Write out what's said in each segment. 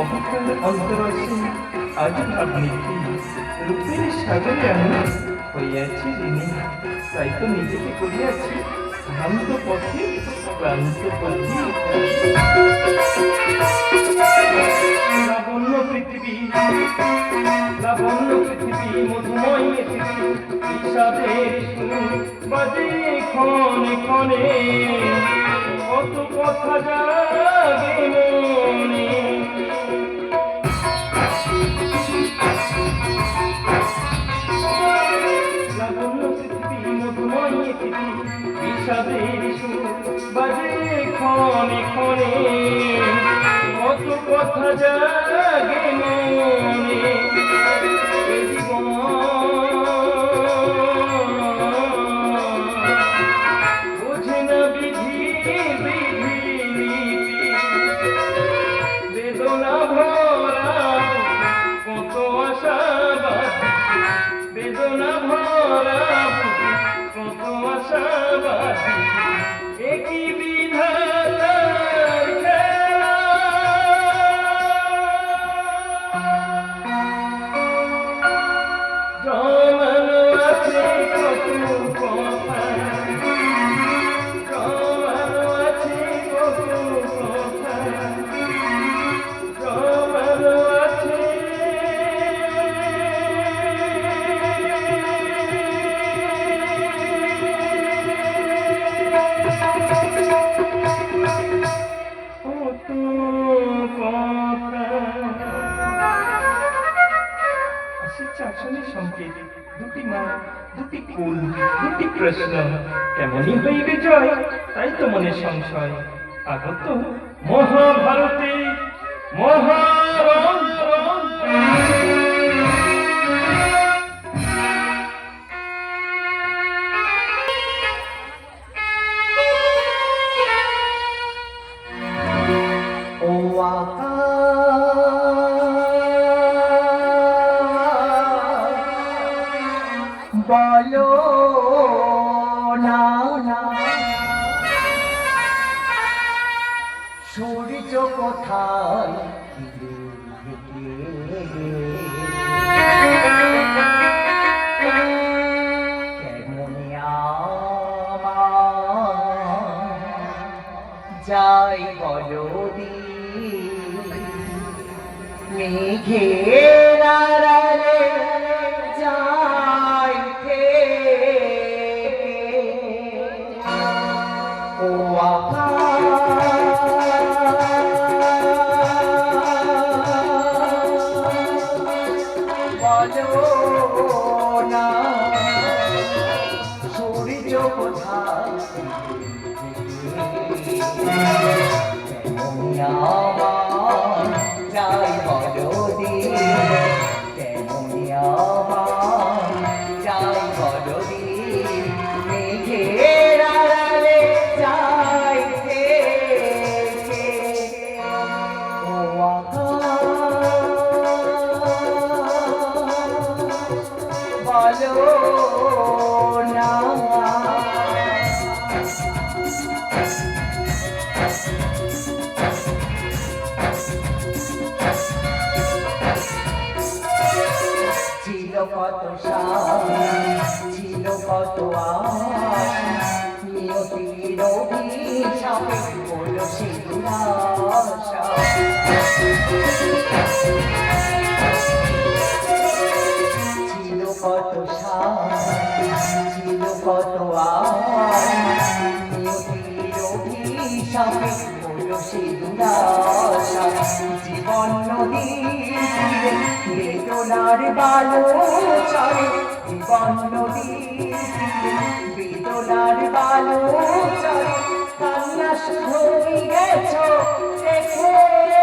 অবকাল অন্তরসী আজ ভাবনিকি রূপের সাগরে আমি হইয়াছি ঋণী তাই তো নিজেকে করিয়াছি ভ্রান্ত পথে লাবণ্য পৃথিবী লাবণ্য পৃথিবী মধুময় পৃথিবী বিষাদের সুর বাজে ক্ষণে ক্ষণে কত সুর বাজে কত কথা জাগে জীবন আসলে সংকেত দুটি মা, দুটি কুল, দুটি প্রশ্ন কেমনই হইবে জয়, তাই তো মনে সংশয়। আগত মহাভারতে মহারণ আমার যাই বলদি কেমন আমার যাই বলদি মেঘের আড়ালে যাই ও বলো না ছিল কত নিয়তির অভিশাপে হলো ছিল কত ছিল কত নিয়তির জীবন তীরে বেদনার বালো চলে জীবন নদী বেদনার বালো চলে কান্না শুধু গেছো দেখে।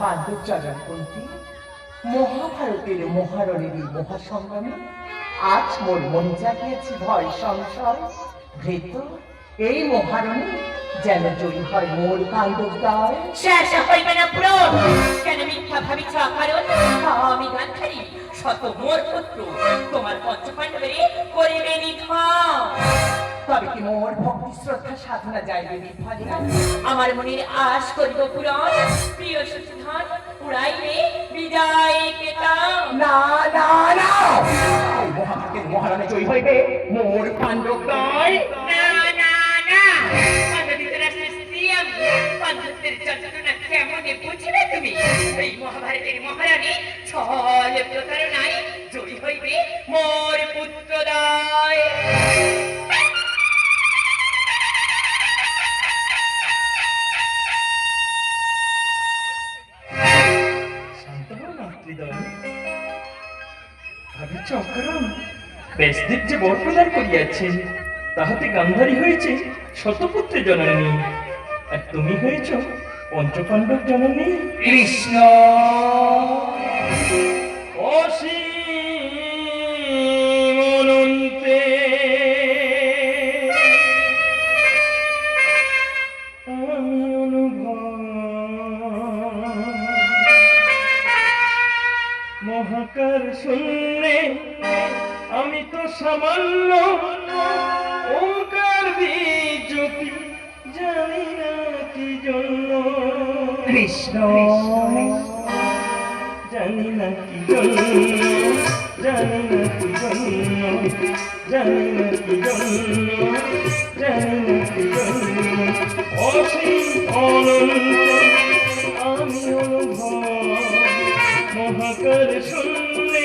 বান্ধব জনকুন্তি মহাভারতের মহারণের এই মহাসংগ্রামে, আজ মোর মনে জাগিয়েছে ভয় সংশয়। ভৃত এই মহারণে যেন জয়ী হয় মোর পাণ্ডব দয় শেষ হইবে না পুরো কেন মিথ্যা ভাবিছ কারণ আমি গান্ধারী, শত মোর পুত্র। তোমার পঞ্চপাণ্ডবের করিবে নিধন। তবে কি মোর ভক্তি শ্রদ্ধা সাধনা যাইবে বিফলে। আমার মনের আশ করিব পূরণ। প্রিয় সুধন উড়াইবে বিদায় না না না! এই মহাভারতের মহারণে জয়ী হইবে মোর পাণ্ডব দয় না না! না কেমনে তুমি? এই মহাভারতের মহারানী ছল প্রতারণায় জয়ী হইবে মোর পুত্রদয় ভাবিছ অকারণ ব্যাসদেব যে বর প্রদান করিয়াছেন, তাহাতে গান্ধারী হয়েছে শতপুত্রে জননী। আর তুমি হয়েছ পঞ্চপাণ্ডব জননী। কৃষ্ণ। আমি মহাকার আমি তো সামান্য ওঙ্কার বীজপি জানি না কি জন্য। কৃষ্ণ। জানি না কি জন্য জানি না কি জন্য জানি না কি জন্য জানি না কি জন্য। অসীম অনন্ত আমি অনুভব মহাকার শুনলে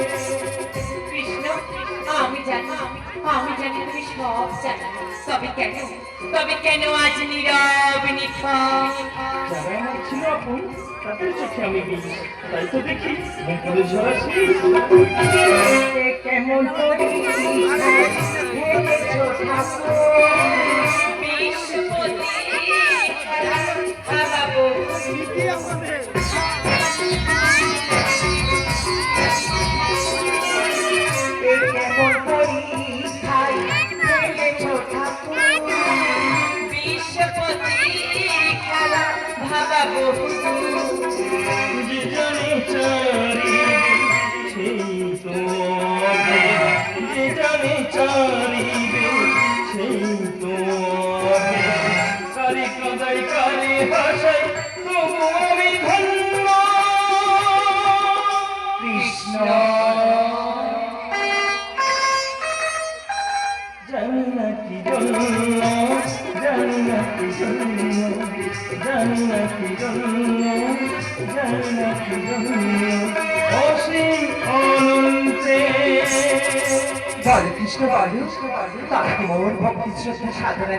আমি জানি তুমি সব জানো তবে কেন? তবে কেন আজ নীরব নিথর যারা আমার ছিল আপন তাদের চোখে আমি বিষ তাই তো দেখি মুখে ঝরা শীষ কেমন করি ঠাকুর? কৃষ্ণ শ্রদ্ধা সাধনা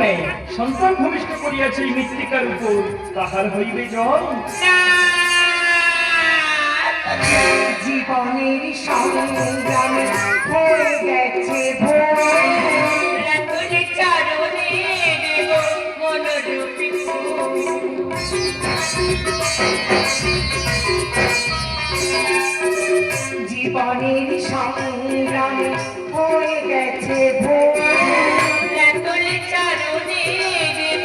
নেই সন্তান ভূমিষ্ঠ করিয়াছে এই মৃত্তিকার উপর তাহার হইবে জয় জীবনের সংগ্রামে হয়ে গেছে। জীবনের সংগ্রামে হয়ে গেছে ভোর চরণে দেব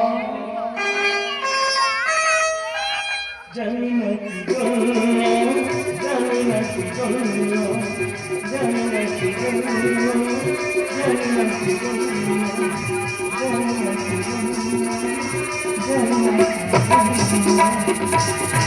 জান্নাতি জন্য জান্নাতি জন্য